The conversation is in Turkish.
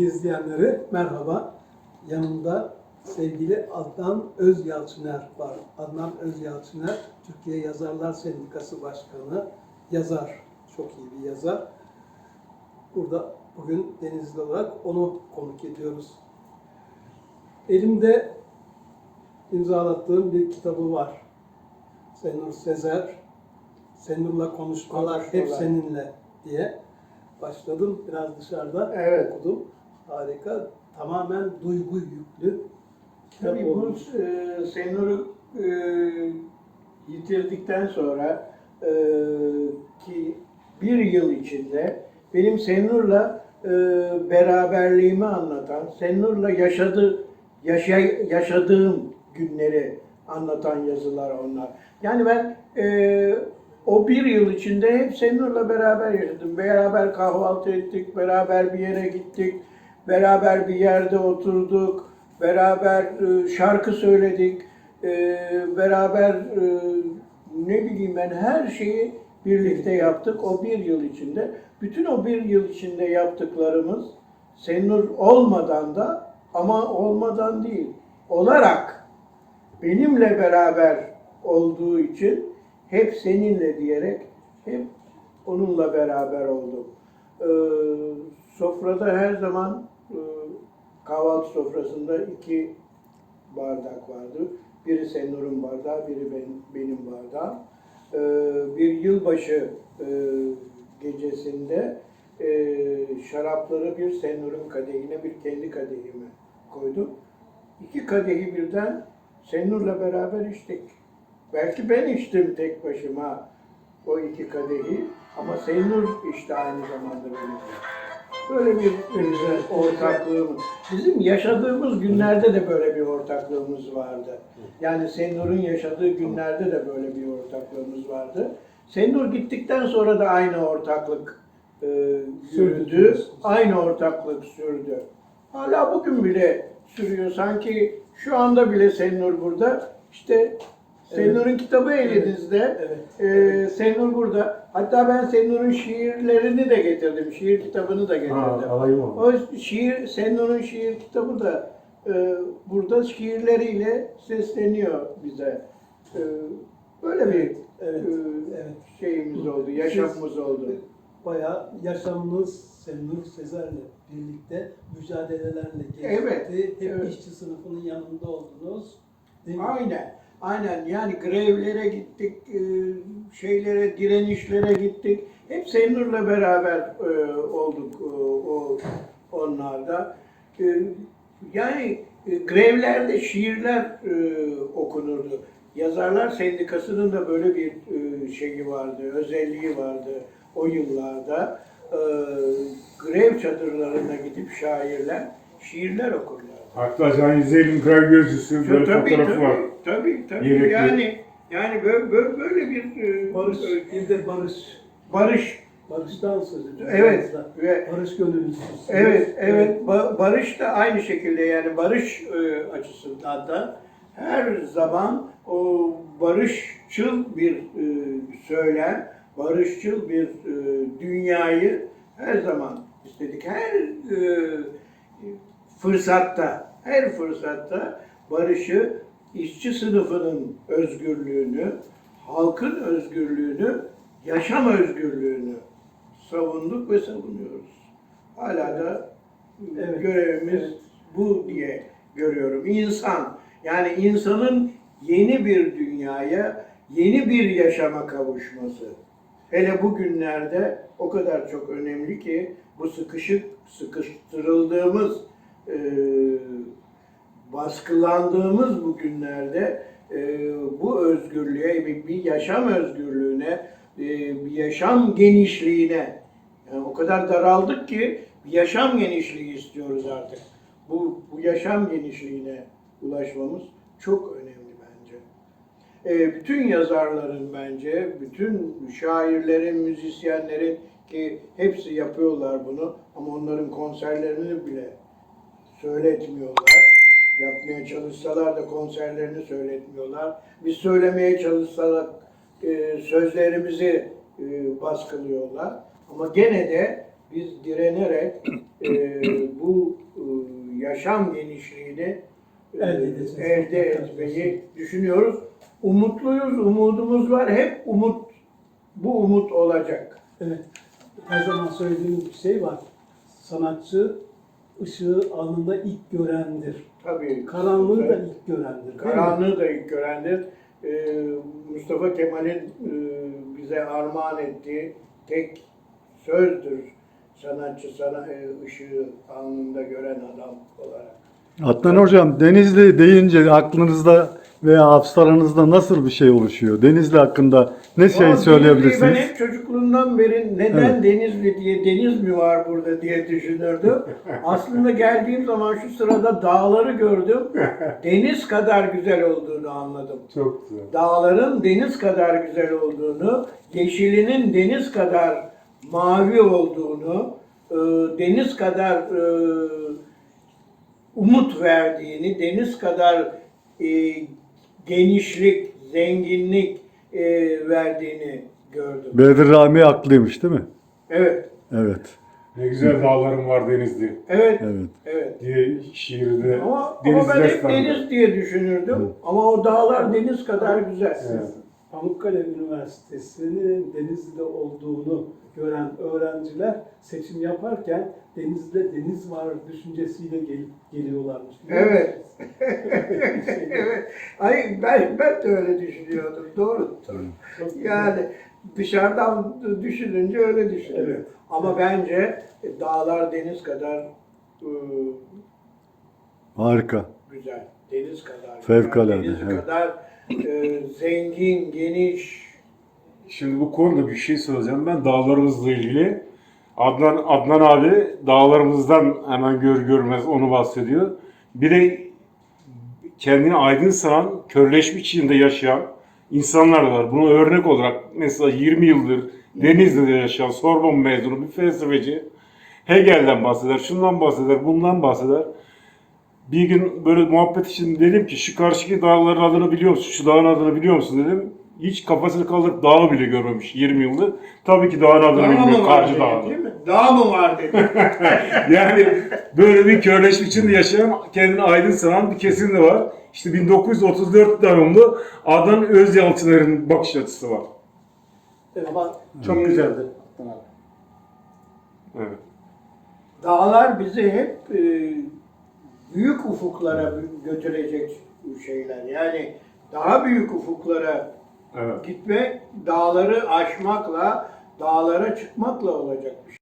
Bilgi izleyenleri merhaba. Yanımda sevgili Adnan Özyalçıner var. Adnan Özyalçıner, Türkiye Yazarlar Sendikası Başkanı, yazar, çok iyi bir yazar. Burada bugün Denizli olarak onu konuk ediyoruz. Elimde imzalattığım bir kitabı var. Senur Sezer, Senur'la konuşmalar hep Konuşmalar. seninle diye başladım. Biraz dışarıda Evet. okudum. Harika. Tamamen duygu yüklü. kitap Tabii bu olmuş. e, Senur'u e, yitirdikten sonra e, ki bir yıl içinde benim Senur'la e, beraberliğimi anlatan, Senur'la yaşadı, yaşa, yaşadığım günleri anlatan yazılar onlar. Yani ben e, o bir yıl içinde hep Senur'la beraber yaşadım. Beraber kahvaltı ettik, beraber bir yere gittik, beraber bir yerde oturduk, beraber e, şarkı söyledik, e, beraber e, ne bileyim ben her şeyi birlikte yaptık o bir yıl içinde. Bütün o bir yıl içinde yaptıklarımız Senur olmadan da ama olmadan değil, olarak benimle beraber olduğu için hep seninle diyerek hep onunla beraber oldum. Ee, sofrada her zaman kahvaltı sofrasında iki bardak vardı. Biri Senur'un bardağı, biri benim, benim bardağım. Ee, bir yılbaşı e, gecesinde e, şarapları bir Senur'un kadehine, bir kendi kadehime koydum. İki kadehi birden Senur'la beraber içtik. Belki ben içtim tek başıma o iki kadehi ama Senur işte aynı zamanda benimle. Böyle bir güzel ortaklığımız. Bizim yaşadığımız günlerde de böyle bir ortaklığımız vardı. Yani Senur'un yaşadığı günlerde de böyle bir ortaklığımız vardı. Senur gittikten sonra da aynı ortaklık e, sürdü. Aynı ortaklık sürdü. Hala bugün bile sürüyor. Sanki şu anda bile Senur burada. İşte Senur'un kitabı elinizde. Evet. Ee, Senur burada. Hatta ben Senur'un şiirlerini de getirdim. Şiir kitabını da getirdim. Ha, alayım onu. O şiir, Senur'un şiir kitabı da e, burada şiirleriyle sesleniyor bize. E, böyle bir Evet, e, evet. şeyimiz oldu, yaşamımız oldu. Bayağı yaşamınız Senur Sezer'le birlikte mücadelelerle geçti. Evet, Hep evet. işçi sınıfının yanında oldunuz. Değil mi? Aynen. Aynen yani grevlere gittik, e, şeylere, direnişlere gittik. Hep Senur'la beraber e, olduk e, o onlarda. Yani grevlerde şiirler okunurdu. Yazarlar Sendikası'nın da böyle bir şeyi vardı, özelliği vardı o yıllarda. Grev çadırlarına gidip şairler şiirler okurlar. Hatta Can Yüzel'in kral gözlüsü böyle Tabii fotoğrafı tabii, var. Tabii tabii. Yelekli. Yani yani böyle, böyle, böyle bir e, Barış, e, bir de barış. barış Barıştan söz ediyoruz. Evet, ve Barış gönüllüsüsünüz. evet evet ba- barış da aynı şekilde yani barış e, açısından da her zaman o barışçıl bir e, söylem, barışçıl bir e, dünyayı her zaman istedik. Her e, fırsatta, her fırsatta barışı, işçi sınıfının özgürlüğünü, halkın özgürlüğünü, yaşam özgürlüğünü savunduk ve savunuyoruz. Hala da Evet, görevimiz evet. bu diye görüyorum. İnsan, yani insanın yeni bir dünyaya, yeni bir yaşama kavuşması. Hele bu günlerde o kadar çok önemli ki bu sıkışık, sıkıştırıldığımız, e, baskılandığımız bu günlerde e, bu özgürlüğe, bir, bir yaşam özgürlüğüne, e, bir yaşam genişliğine, yani o kadar daraldık ki bir yaşam genişliği istiyoruz artık. Bu, bu yaşam genişliğine ulaşmamız çok önemli bence. E, bütün yazarların bence, bütün şairlerin, müzisyenlerin ki hepsi yapıyorlar bunu ama onların konserlerini bile söyletmiyorlar. Yapmaya çalışsalar da konserlerini söyletmiyorlar. Biz söylemeye çalışsalar e, sözlerimizi e, baskılıyorlar. Ama gene de biz direnerek e, bu e, yaşam genişliğini e, Elde elde etmeyi düşünüyoruz. Umutluyuz, umudumuz var. Hep umut, bu umut olacak. Evet. Her zaman söylediğimiz bir şey var. Sanatçı ışığı alnında ilk görendir. Tabii. Karanlığı da ilk görendir. Karanlığı da ilk görendir. Ee, Mustafa Kemal'in e, bize armağan ettiği tek sözdür. Sanatçı sana e, ışığı alnında gören adam olarak. Adnan Hocam Denizli deyince aklınızda veya hafızalarınızda nasıl bir şey oluşuyor? Denizli hakkında ne şey Ama Denizli'yi Ben söyleyebilirsiniz? hep çocukluğumdan beri neden Evet. Denizli diye deniz mi var burada diye düşünürdüm. Aslında geldiğim zaman şu sırada dağları gördüm. Deniz kadar güzel olduğunu anladım. Çok güzel. dağların deniz kadar güzel olduğunu, yeşilinin deniz kadar mavi olduğunu, e, deniz kadar e, umut verdiğini, deniz kadar e, genişlik, zenginlik e, verdiğini gördüm. Bedir Rami haklıymış değil mi? Evet, Evet. Ne güzel dağlarım var Denizli evet, Evet. evet. diye şiirde Ama, Deniz ama ben hep deniz diye düşünürdüm. Ama o dağlar deniz kadar güzel. Evet. Pamukkale Üniversitesi'nin Denizli'de olduğunu gören öğrenciler seçim yaparken Denizli'de deniz var düşüncesiyle gelip geliyorlarmış. Evet. musunuz? evet. Ay ben ben de öyle düşünüyordum. Doğru. Yani dışarıdan düşününce öyle düşünüyorum. Evet. Ama bence dağlar deniz kadar ıı, Harika. güzel. Deniz kadar. Fevkalade, Deniz evet. kadar e, zengin, geniş. Şimdi bu konuda bir şey söyleyeceğim ben dağlarımızla ilgili. Adnan Adnan abi dağlarımızdan hemen gör görmez onu bahsediyor. Bir de kendini aydın sanan, körleşmiş içinde yaşayan insanlar var. Buna örnek olarak mesela 20 yıldır Denizli'de yaşayan Sorbon mezunu bir felsefeci Hegel'den bahseder, şundan bahseder, bundan bahseder. Bir gün böyle muhabbet için dedim ki şu karşıki dağların adını biliyor musun? Şu dağın adını biliyor musun dedim. Hiç kafasını kaldırıp dağı bile görmemiş 20 yıldır. Tabii ki dağın adını Dağ bilmiyor. mı var Karşı dedi, Dağı. değil mi? Dağ mı var dedi. Yani böyle bir körleşme içinde yaşayan, kendini aydın sanan bir kesim de var. İşte 1934 doğumlu Adnan Özyalçıner'in bakış açısı var. Ama çok güzeldi. Evet. Dağlar bizi hep e, büyük ufuklara götürecek şeyler. Yani daha büyük ufuklara Evet. gitmek, dağları aşmakla, dağlara çıkmakla olacak bir şey.